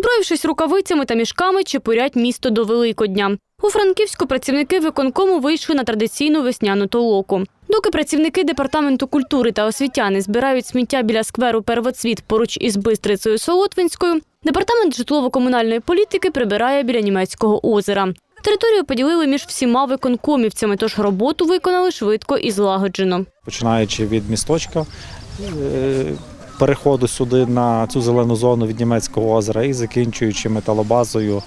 Озброївшись рукавицями та мішками, чепурять місто до Великодня. У Франківську працівники виконкому вийшли на традиційну весняну толоку. Доки працівники департаменту культури та освітяни збирають сміття біля скверу Первоцвіт поруч із Бистрицею Солотвинською, департамент житлово-комунальної політики прибирає біля німецького озера. Територію поділили між всіма виконкомівцями, тож роботу виконали швидко і злагоджено. починаючи від місточка, е, переходу сюди на цю зелену зону від німецького озера і закінчуючи металобазою,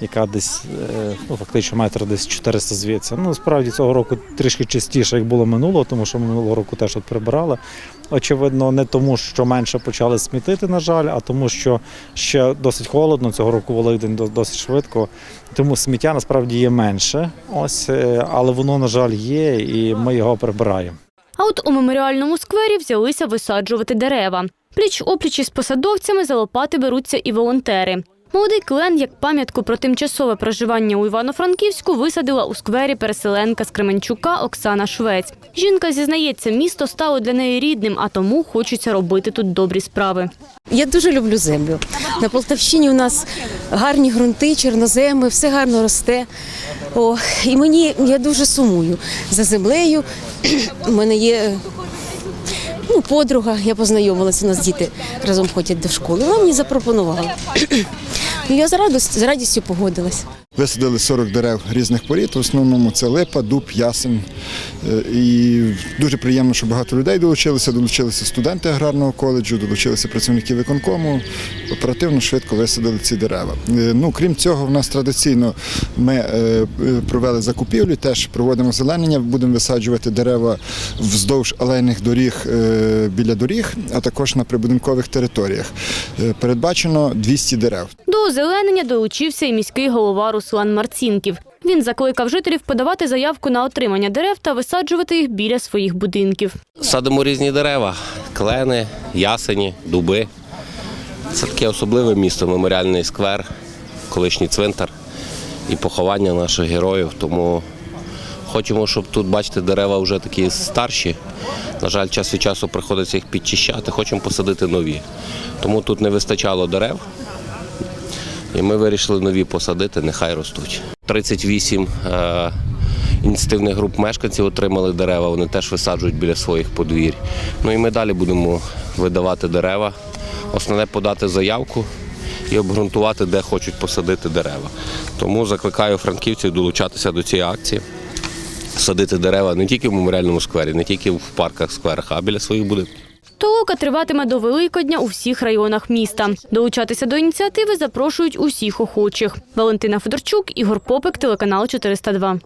яка десь е, ну, фактично метр десь 400 звідси. Ну, справді цього року трішки частіше, як було минулого, тому що минулого року теж тут прибирали. Очевидно, не тому, що менше почали смітити, на жаль, а тому, що ще досить холодно. Цього року Великдень до- досить швидко. Тому сміття насправді є менше. Ось, е, але воно, на жаль, є, і ми його прибираємо. А от у меморіальному сквері взялися висаджувати дерева. Пліч опліч із посадовцями за лопати беруться і волонтери. Молодий клен, як пам'ятку про тимчасове проживання у Івано-Франківську, висадила у сквері переселенка з Кременчука Оксана Швець. Жінка зізнається, місто стало для неї рідним, а тому хочеться робити тут добрі справи. Я дуже люблю землю. На Полтавщині у нас гарні ґрунти, чорноземи, все гарно росте. О, і мені я дуже сумую за землею. У мене є ну, подруга, я познайомилася, у нас діти разом ходять до школи. Вона мені запропонувала. І я з радістю, з радістю погодилась. Висадили 40 дерев різних порід. В основному це липа, дуб, ясень. Е, І дуже приємно, що багато людей долучилися. Долучилися студенти аграрного коледжу, долучилися працівники виконкому. Оперативно швидко висадили ці дерева. Е, Ну, крім цього, в нас традиційно ми е, провели закупівлю, теж проводимо зеленення. Будемо висаджувати дерева вздовж алейних доріг біля доріг, а також на прибудинкових територіях. Передбачено 200 дерев. До озеленення долучився і міський голова Руслан Марцінків. Він закликав жителів подавати заявку на отримання дерев та висаджувати їх біля своїх будинків. Садимо різні дерева, клени, ясені, дуби. Це таке особливе місто, меморіальний сквер, колишній цвинтар і поховання наших героїв. Тому хочемо, щоб тут, бачите, дерева вже такі старші. На жаль, час від часу приходиться їх підчищати, хочемо посадити нові. Тому тут не вистачало дерев. І ми вирішили нові посадити, нехай ростуть. 38 е, ініціативних груп мешканців отримали дерева, вони теж висаджують біля своїх подвір'я. Ну і ми далі будемо видавати дерева. Основне подати заявку і обґрунтувати, де хочуть посадити дерева. Тому закликаю франківців долучатися до цієї акції, садити дерева не тільки в меморіальному сквері, не тільки в парках, скверах, а біля своїх будинків. Толока триватиме до Великодня у всіх районах міста. Долучатися до ініціативи запрошують усіх охочих. Валентина Федорчук, Ігор Попик, телеканал 402.